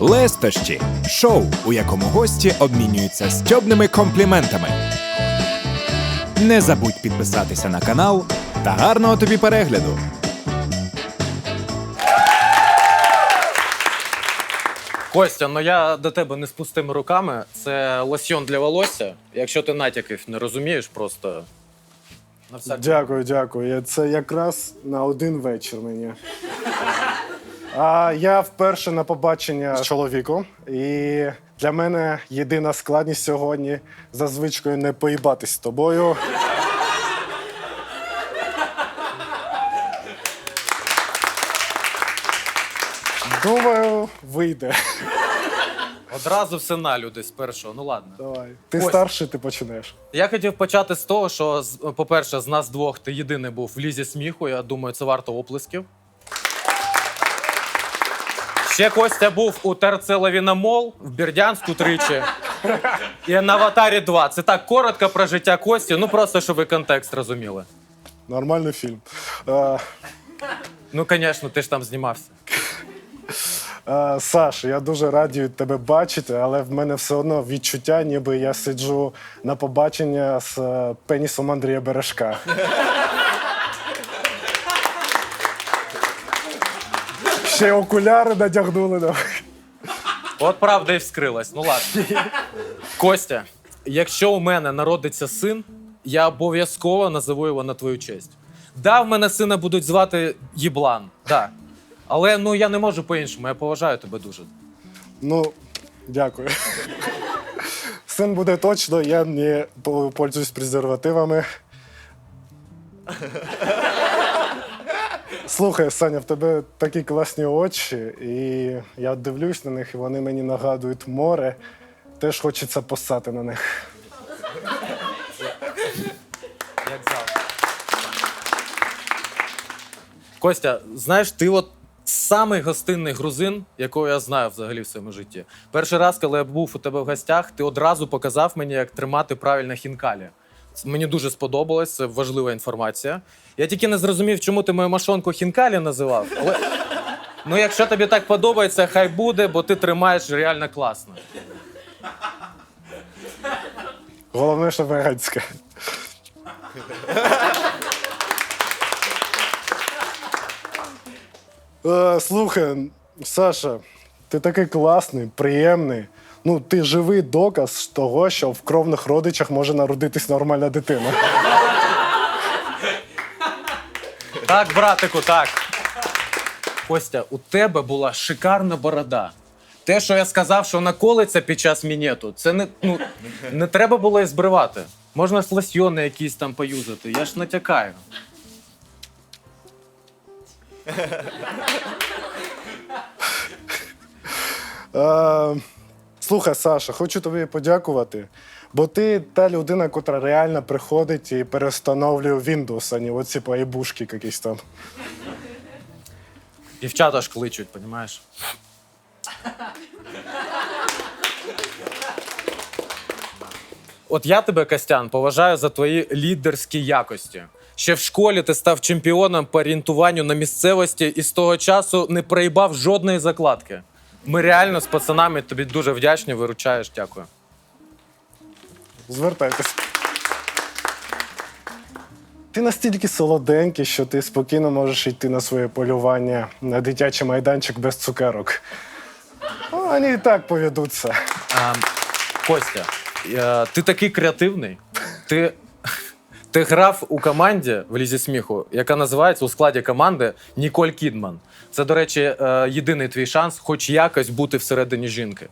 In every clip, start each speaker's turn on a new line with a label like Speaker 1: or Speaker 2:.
Speaker 1: Лестощі шоу, у якому гості обмінюються стьобними компліментами. Не забудь підписатися на канал та гарного тобі перегляду!
Speaker 2: Костя, ну я до тебе не з пустими руками. Це лосьйон для волосся. Якщо ти натяків не розумієш, просто на всяк...
Speaker 3: Дякую, дякую. Це якраз на один вечір мені. А я вперше на побачення з чоловіком, і для мене єдина складність сьогодні за звичкою не поїбатись з тобою. Думаю, вийде.
Speaker 2: одразу все на люди з першого. Ну ладно.
Speaker 3: Давай. Ти
Speaker 2: Ось.
Speaker 3: старший, ти починаєш.
Speaker 2: Я хотів почати з того, що, з- по-перше, з нас двох ти єдиний був в лізі сміху. Я думаю, це варто оплесків. Ще Костя був у ТРЦ Лавінамол в Бердянську тричі. І на Аватарі 2. Це так коротко про життя Кості, ну просто щоб ви контекст розуміли.
Speaker 3: Нормальний фільм. Е,
Speaker 2: Ну, звісно, ти ж там знімався.
Speaker 3: Е, Саш, я дуже радію тебе бачити, але в мене все одно відчуття, ніби я сиджу на побачення з е, пенісом Андрія Бережка. Ще й окуляри надягнули.
Speaker 2: От правда і вскрилась. Ну ладно. Костя, якщо у мене народиться син, я обов'язково назову його на твою честь. Да, в мене сина будуть звати Єблан. Да. Але ну я не можу по-іншому, я поважаю тебе дуже.
Speaker 3: Ну, дякую. Син буде точно, я не пользуюсь презервативами. Слухай, Саня, в тебе такі класні очі, і я дивлюсь на них, і вони мені нагадують море. Теж хочеться посати на них.
Speaker 2: Як. Костя, знаєш, ти от самий гостинний грузин, якого я знаю взагалі в своєму житті. Перший раз, коли я був у тебе в гостях, ти одразу показав мені, як тримати правильно хінкалі. Мені дуже сподобалось, це важлива інформація. Я тільки не зрозумів, чому ти мою машонку хінкалі називав. Але ну, якщо тобі так подобається, хай буде, бо ти тримаєш реально класно.
Speaker 3: Головне, що веганське. Е, Слухай, Саша, ти такий класний, приємний. Ну, ти живий доказ того, що в кровних родичах може народитись нормальна дитина.
Speaker 2: Так, братику, так. Костя, у тебе була шикарна борода. Те, що я сказав, що вона колиться під час мінету, це не, ну, не треба було і збривати. Можна ж лосьйони якісь там поюзати. Я ж натякаю.
Speaker 3: Е, слухай, Саша, хочу тобі подякувати, бо ти та людина, котра реально приходить і перестановлює Windows, а не оці поїбушки якісь там.
Speaker 2: Дівчата ж кличуть, понімаєш? От я тебе, Костян, поважаю за твої лідерські якості. Ще в школі ти став чемпіоном по орієнтуванню на місцевості і з того часу не проїбав жодної закладки. Ми реально з пацанами тобі дуже вдячні, виручаєш, дякую.
Speaker 3: Звертайтесь. Ти настільки солоденький, що ти спокійно можеш йти на своє полювання на дитячий майданчик без цукерок. Ну, Вони і так поведуться.
Speaker 2: А, Костя, е, ти такий креативний. Ти, ти грав у команді в Лізі сміху, яка називається у складі команди Ніколь Кідман. Це, до речі, е, єдиний твій шанс, хоч якось бути всередині жінки.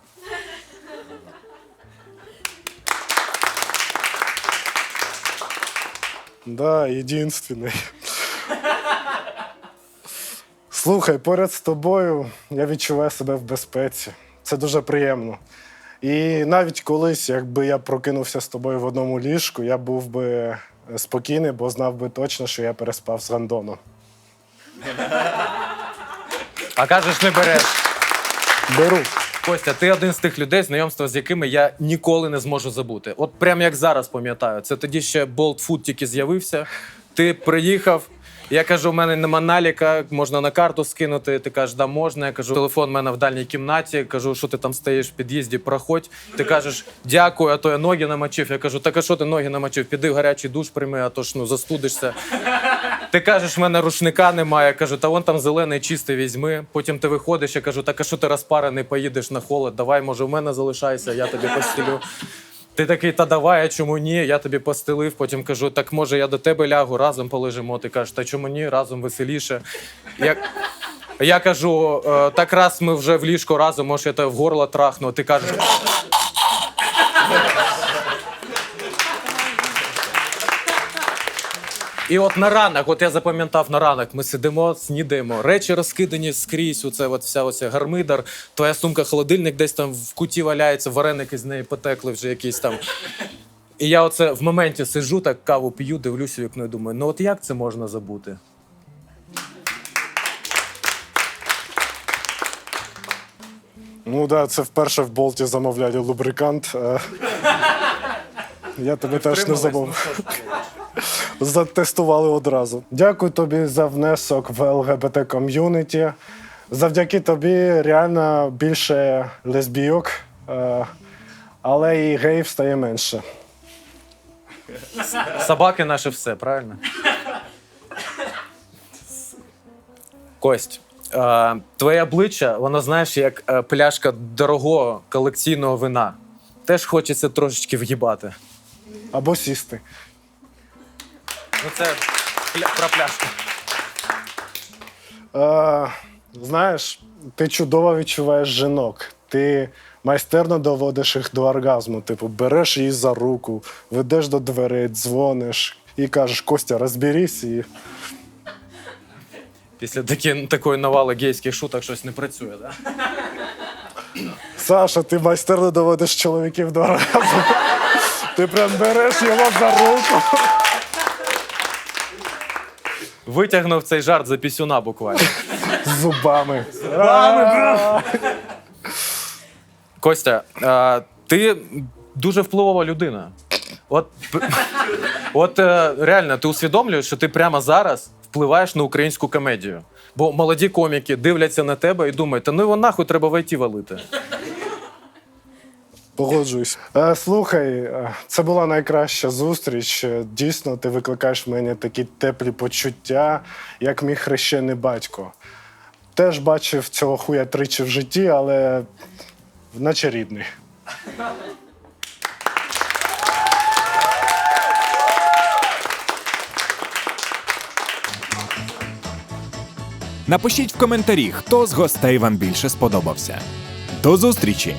Speaker 3: Да, єдинственний. Слухай, поряд з тобою я відчуваю себе в безпеці. Це дуже приємно. І навіть колись, якби я прокинувся з тобою в одному ліжку, я був би спокійний, бо знав би точно, що я переспав з Гандоном.
Speaker 2: А кажеш, не береш.
Speaker 3: Беру.
Speaker 2: Костя, ти один з тих людей, знайомства з якими я ніколи не зможу забути. От прям як зараз пам'ятаю. Це тоді ще Bolt Food тільки з'явився. Ти приїхав, Я кажу, у мене нема наліка, можна на карту скинути. Ти кажеш, да, можна. Я кажу, телефон в мене в дальній кімнаті. Кажу, що ти там стоїш в під'їзді, проходь. Ти кажеш, дякую, а то я ноги намочив. Я кажу, так а що ти ноги намочив? Піди в гарячий душ прийми, а то ж ну застудишся. Ти кажеш, в мене рушника немає. Я кажу, та вон там зелений чистий візьми. Потім ти виходиш, я кажу, так а що ти розпарений, поїдеш на холод? Давай, може, в мене залишайся, я тобі постелю. Ти такий, та давай, а чому ні? Я тобі постелив. Потім кажу, так може я до тебе лягу, разом полежимо. Ти кажеш, та чому ні, разом веселіше. Я, я кажу, «Е, так раз ми вже в ліжко разом, може я тебе в горло трахну. Ти кажеш. І от на ранок, от я запам'ятав на ранок, ми сидимо, снідаємо, речі розкидані скрізь, оце от вся оця гармидар, твоя сумка, холодильник десь там в куті валяється, вареники з неї потекли вже якісь там. І я оце в моменті сиджу, так каву п'ю, дивлюся в вікно і думаю, ну от як це можна забути?
Speaker 3: Ну так, да, це вперше в болті замовляли лубрикант. Е, Я тебе теж не забув. Затестували одразу. Дякую тобі за внесок в ЛГБТ ком'юніті. Завдяки тобі реально більше лесбійок, е, але і геїв стає менше.
Speaker 2: Собаки наше все, правильно? Кость, е, твоє обличчя, воно знаєш, як е, пляшка дорогого колекційного вина. Теж хочеться трошечки в'їбати.
Speaker 3: Або сісти.
Speaker 2: Ну це про пляшку.
Speaker 3: Е, знаєш, ти чудово відчуваєш жінок. Ти майстерно доводиш їх до оргазму. Типу, береш її за руку, ведеш до дверей, дзвониш і кажеш, Костя, розберись і.
Speaker 2: Після такі, такої навали гейських шуток щось не працює, да?
Speaker 3: Саша, ти майстерно доводиш чоловіків до оргазму. Ти прям береш його за руку.
Speaker 2: Витягнув цей жарт за пісюна буквально.
Speaker 3: з Зубами.
Speaker 2: Костя, е, ти дуже впливова людина. От, п- от е, реально, ти усвідомлюєш, що ти прямо зараз впливаєш на українську комедію. Бо молоді коміки дивляться на тебе і думають, та ну його нахуй треба в ІТ валити.
Speaker 3: Погоджуюсь. Е, слухай, е, це була найкраща зустріч. Е, Дійсно, ти викликаєш в мене такі теплі почуття, як мій хрещений батько. Теж бачив цього хуя тричі в житті, але наче рідний.
Speaker 1: Напишіть в коментарі, хто з гостей вам більше сподобався. До зустрічі!